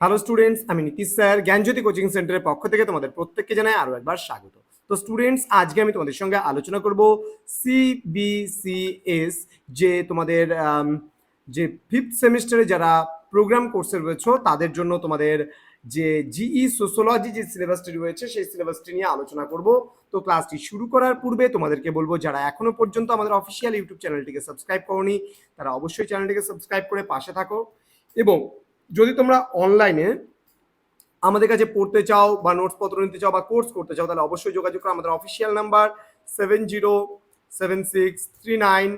Hello students আমি Nitish sir, জ্ঞানজ্যোতি coaching সেন্টারের পক্ষ থেকে তোমাদের প্রত্যেককে জানাই আরও একবার স্বাগত। তো স্টুডেন্টস আজকে আমি তোমাদের সঙ্গে আলোচনা করব সিবিসিএস যে তোমাদের যে ফিফথ সেমিস্টারে যারা প্রোগ্রাম কোর্সে রয়েছে, তাদের জন্য তোমাদের যে জিই সোশ্যোলজি যে সিলেবাসটি রয়েছে, সেই সিলেবাসটি নিয়ে আলোচনা করব। তো ক্লাসটি শুরু করার পূর্বে তোমাদেরকে বলব, যারা এখনও পর্যন্ত আমাদের অফিসিয়াল ইউটিউব চ্যানেলটিকে সাবস্ক্রাইব করনি, তারা অবশ্যই চ্যানেলটিকে সাবস্ক্রাইব করে পাশে থাকো। এবং যদি তোমরা অনলাইনে আমাদের কাছে পড়তে চাও বা নোটস পত্র নিতে চাও বা কোর্স করতে চাও, তাহলে অবশ্যই যোগাযোগ করো। আমাদের official number seven zero seven six three nine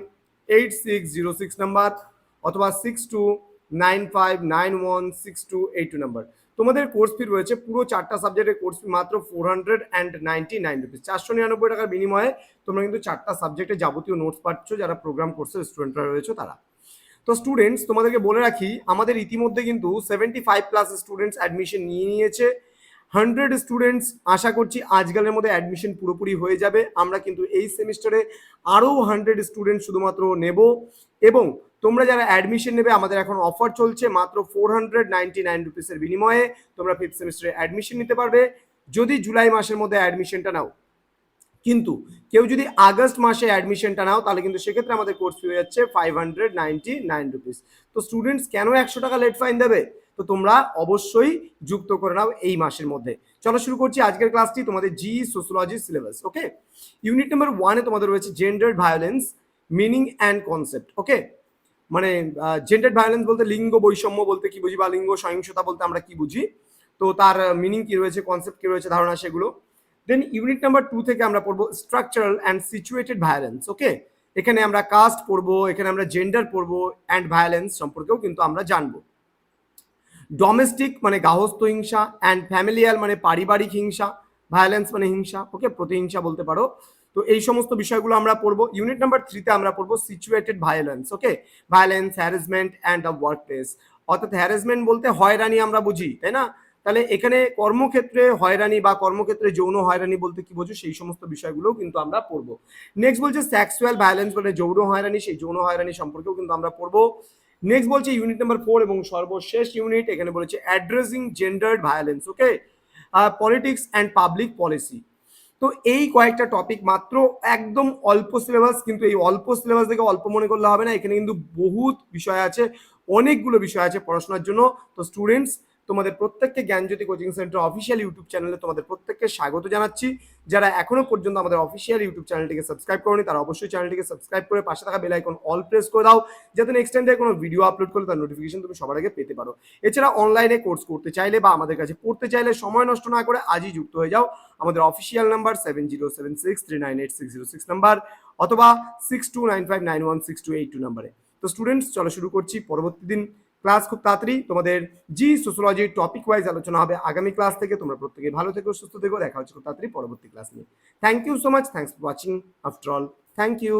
eight six zero six number অথবা six two nine five nine one six two eight two number তোমাদের কোর্স ফি রয়েছে পুরো চারটা সাবজেক্টের কোর্স ফি মাত্র four hundred and ninety nine rupees চারশো নিরানব্বই টাকার বিনিময়ে তোমরা কিন্তু চারটা সাবজেক্টে যাবতীয় নোটস পাচ্ছ, যারা প্রোগ্রাম কোর্সের স্টুডেন্টরা রয়েছে তারা। তো স্টুডেন্টস তোমাদেরকে বলে রাখি, আমাদের ইতিমধ্যে কিন্তু seventy five plus students admission নিয়ে নিয়েছে। হান্ড্রেড স্টুডেন্টস আশা করছি আজকালের মধ্যে অ্যাডমিশন পুরোপুরি হয়ে যাবে। আমরা কিন্তু এই সেমিস্টারে আরও হান্ড্রেড স্টুডেন্ট শুধুমাত্র নেব। এবং তোমরা যারা অ্যাডমিশন নেবে, আমাদের এখন অফার চলছে মাত্র ফোর হান্ড্রেড নাইনটি নাইন রুপিসের বিনিময়ে। তোমরা ফিফথ সেমিস্টারে অ্যাডমিশন নিতে পারবে। যদি জুলাই মাসের মধ্যে অ্যাডমিশনটা নাও কিন্তু কেউ যদি আগস্ট মাসে অ্যাডমিশনটা নাও, তাহলে কিন্তু সেক্ষেত্রে আমাদের কোর্স ফি হয়ে যাচ্ছে five hundred ninety nine rupees তো স্টুডেন্টস কেন একশো টাকা লেট ফাইন দেবে? তো তোমরা অবশ্যই যুক্ত করে নাও এই মাসের মধ্যে। চলো শুরু করছি আজকের ক্লাসটি তোমাদের G sociology syllabus okay unit number ওয়ানে তোমাদের রয়েছে gender violence meaning and concept okay মানে জেন্ডার ভায়োলেন্স বলতে লিঙ্গ বৈষম্য বলতে কি বুঝি, বা লিঙ্গ সহিংসতা বলতে আমরা কি বুঝি? তো তার মিনিং কি রয়েছে কনসেপ্ট কি রয়েছে, ধারণা সেগুলো। দেন ইউনিট নাম্বার টু থেকে আমরা পড়ব structural and situated violence okay এখানে আমরা কাস্ট পড়ব, এখানে আমরা জেন্ডার পড়ব অ্যান্ড ভায়োলেন্স সম্পর্কেও কিন্তু আমরা জানব। ডোমেস্টিক মানে গাহস্থ হিংসা অ্যান্ড ফ্যামিলিয়াল মানে পারিবারিক হিংসা ভায়োলেন্স মানে হিংসা ওকে প্রতিহিংসা বলতে পারো। তো এই সমস্ত বিষয়গুলো আমরা পড়ব। ইউনিট নাম্বার থ্রিতে আমরা পড়ব situated violence okay violence harassment and the work place অর্থাৎ হ্যারাসমেন্ট বলতে হয়রানি আমরা বুঝি, তাই না? তাহলে এখানে কর্মক্ষেত্রে হয়রানি বা কর্মক্ষেত্রে যৌন হয়রানি বলতে কি বোঝো, সেই সমস্ত বিষয়গুলোও কিন্তু আমরা পড়ব। নেক্সট বলছে সেক্সুয়াল ভায়োলেন্স মানে যৌন হয়রানি, সেই যৌন হয়রানি সম্পর্কেও কিন্তু আমরা পড়ব। নেক্সট বলছে ইউনিট নাম্বার ফোর এবং সর্বশেষ ইউনিট এখানে বলেছে addressing gendered violence okay politics and public policy তো এই কয়েকটা টপিক মাত্র একদম অল্প সিলেবাস কিন্তু এই অল্প সিলেবাস থেকে অল্প মনে করলে হবে না। এখানে কিন্তু বহুত বিষয় আছে, অনেকগুলো বিষয় আছে পড়াশোনার জন্য। তো স্টুডেন্টস তোমাদের প্রত্যেককে Gyanjyoti coaching centre official YouTube চ্যানেলে তোমাদের প্রত্যেককে স্বাগত জানাচ্ছি। যারা এখনও পর্যন্ত আমাদের অফিসিয়াল ইউটিউব চ্যানেলটিকে সাবস্ক্রাইব করনি, তারা অবশ্যই চ্যানেলটিকে সাবস্ক্রাইব করে পাশে থাকা বেল আইকন অল প্রেস করে দাও, যাতে নেক্সট টাইম কোনো ভিডিও আপলোড করলে তার নোটিফিকেশন তুমি সবার আগে পেতে পারো। এছাড়া অনলাইনে কোর্স করতে চাইলে বা আমাদের কাছে পড়তে চাইলে সময় নষ্ট না করে আজই যুক্ত হয়ে যাও। আমাদের official number seven zero seven six three nine eight six zero six number অথবা six two nine five nine one six two eight two নাম্বারে তো স্টুডেন্টস চলো শুরু করছি। পরবর্তী দিন ক্লাস খুব তাড়াতাড়ি। তোমাদের জি সোশ্যোলজির টপিক ওয়াইজ আলোচনা হবে আগামী ক্লাস থেকে। তোমরা প্রত্যেকে ভালো থেকো, সুস্থ থেকো। দেখা হচ্ছে খুব তাড়াতাড়ি পরবর্তী ক্লাস নিয়ে। Thank you so much thanks for watching after all thank you